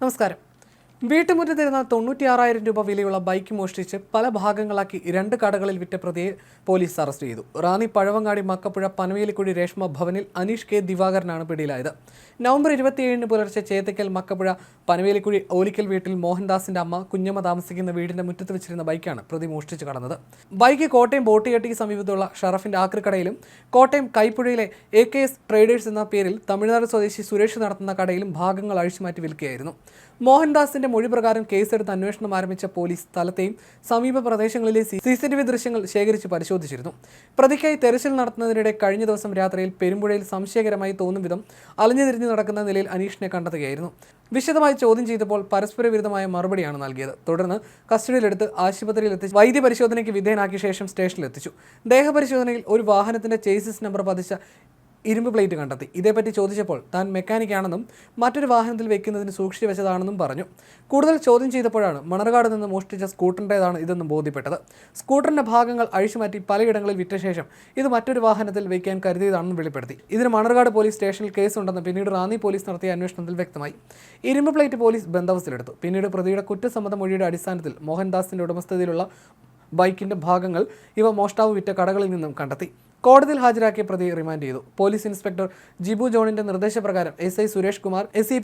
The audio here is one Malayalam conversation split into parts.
നമസ്കാരം. വീട്ടുമുറ്റത്തിരുന്ന തൊണ്ണൂറ്റിയാറായിരം രൂപ വിലയുള്ള ബൈക്ക് മോഷ്ടിച്ച് പല ഭാഗങ്ങളാക്കി രണ്ട് കടകളിൽ വിറ്റ പ്രതിയെ പോലീസ് അറസ്റ്റ് ചെയ്തു. റാന്നി പഴവങ്ങാടി മക്കപ്പുഴ പനവേലിക്കുഴി രേഷ്മ ഭവനിൽ അനീഷ് കെ ദിവാകരനാണ് പിടിയിലായത്. നവംബർ ഇരുപത്തിയേഴിന് പുലർച്ചെ ചേത്തക്കൽ മക്കപ്പുഴ പനവേലിക്കുഴി ഓലിക്കൽ വീട്ടിൽ മോഹൻദാസിന്റെ അമ്മ കുഞ്ഞമ്മ താമസിക്കുന്ന വീടിന്റെ മുറ്റത്ത് വെച്ചിരുന്ന ബൈക്കാണ് പ്രതി മോഷ്ടിച്ച് കടന്നത്. ബൈക്ക് കോട്ടയം ബോട്ടിയട്ടിക്ക് സമീപത്തുള്ള ഷറഫിന്റെ ആക്രിക്കടയിലും കോട്ടയം കൈപ്പുഴയിലെ എ കെ എസ് ട്രേഡേഴ്സ് എന്ന പേരിൽ തമിഴ്നാട് സ്വദേശി സുരേഷ് നടത്തുന്ന കടയിലും ഭാഗങ്ങൾ അഴിച്ചുമാറ്റി വിൽക്കുകയായിരുന്നു. മോഹൻദാസിന്റെ മൊഴി പ്രകാരം കേസെടുത്ത് അന്വേഷണം ആരംഭിച്ച പോലീസ് സ്ഥലത്തെയും സമീപ പ്രദേശങ്ങളിലെ സി സി ടി വി ദൃശ്യങ്ങൾ ശേഖരിച്ച് പരിശോധിച്ചിരുന്നു. പ്രതിക്കായി തെരച്ചിൽ നടത്തുന്നതിനിടെ കഴിഞ്ഞ ദിവസം രാത്രിയിൽ പെരുമ്പുഴയിൽ സംശയകരമായി തോന്നും വിധം അലഞ്ഞുതിരിഞ്ഞ് നടക്കുന്ന നിലയിൽ അനീഷിനെ കണ്ടെത്തുകയായിരുന്നു. വിശദമായി ചോദ്യം ചെയ്തപ്പോൾ പരസ്പര വിരുദ്ധമായ മറുപടിയാണ് നൽകിയത്. തുടർന്ന് കസ്റ്റഡിയിലെടുത്ത് ആശുപത്രിയിൽ എത്തിച്ച് വൈദ്യ പരിശോധനയ്ക്ക് വിധേയനാക്കിയ ശേഷം സ്റ്റേഷനിലെത്തിച്ചു. ദേഹപരിശോധനയിൽ ഒരു വാഹനത്തിന്റെ ചേസിസ് നമ്പർ പതിച്ച ഇരുമ്പ് പ്ലേറ്റ് കണ്ടെത്തി. ഇതേപ്പറ്റി ചോദിച്ചപ്പോൾ താൻ മെക്കാനിക്കാണെന്നും മറ്റൊരു വാഹനത്തിൽ വെക്കുന്നതിന് സൂക്ഷിച്ചു വെച്ചതാണെന്നും പറഞ്ഞു. കൂടുതൽ ചോദ്യം ചെയ്തപ്പോഴാണ് മണർകാട് നിന്ന് മോഷ്ടിച്ച സ്കൂട്ടറിന്റെതാണ് ഇതെന്നും ബോധ്യപ്പെട്ടത്. സ്കൂട്ടറിന്റെ ഭാഗങ്ങൾ അഴിച്ചുമാറ്റി പലയിടങ്ങളിൽ വിറ്റ ശേഷം ഇത് മറ്റൊരു വാഹനത്തിൽ വെക്കാൻ കരുതിയതാണെന്നും വെളിപ്പെടുത്തി. ഇതിന് മണർകാട് പോലീസ് സ്റ്റേഷനിൽ കേസുണ്ടെന്ന് പിന്നീട് റാന്നി പോലീസ് നടത്തിയ അന്വേഷണത്തിൽ വ്യക്തമായി. ഇരുമ്പ് പ്ലേറ്റ് പോലീസ് ബന്ധവസ്ഥയിലെടുത്തു പിന്നീട് പ്രതിയുടെ കുറ്റസമ്മത മൊഴിയുടെ അടിസ്ഥാനത്തിൽ മോഹൻദാസിന്റെ ഉടമസ്ഥതയിലുള്ള ബൈക്കിന്റെ ഭാഗങ്ങൾ ഇവ മോഷ്ടാവ് വിറ്റ കടകളിൽ നിന്നും കണ്ടെത്തി. കോടതിയിൽ ഹാജരാക്കിയ പ്രതി റിമാൻഡ് ചെയ്തു. പോലീസ് ഇൻസ്പെക്ടർ ജിബു ജോണിന്റെ നിർദ്ദേശപ്രകാരം S I Suresh Kumar S E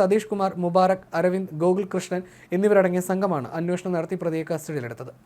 Satheesh Kumar Mubarak Aravind Gokul Krishnan എന്നിവരടങ്ങിയ സംഘമാണ് അന്വേഷണം നടത്തി പ്രതിയെ കസ്റ്റഡിയിലെടുത്തത്.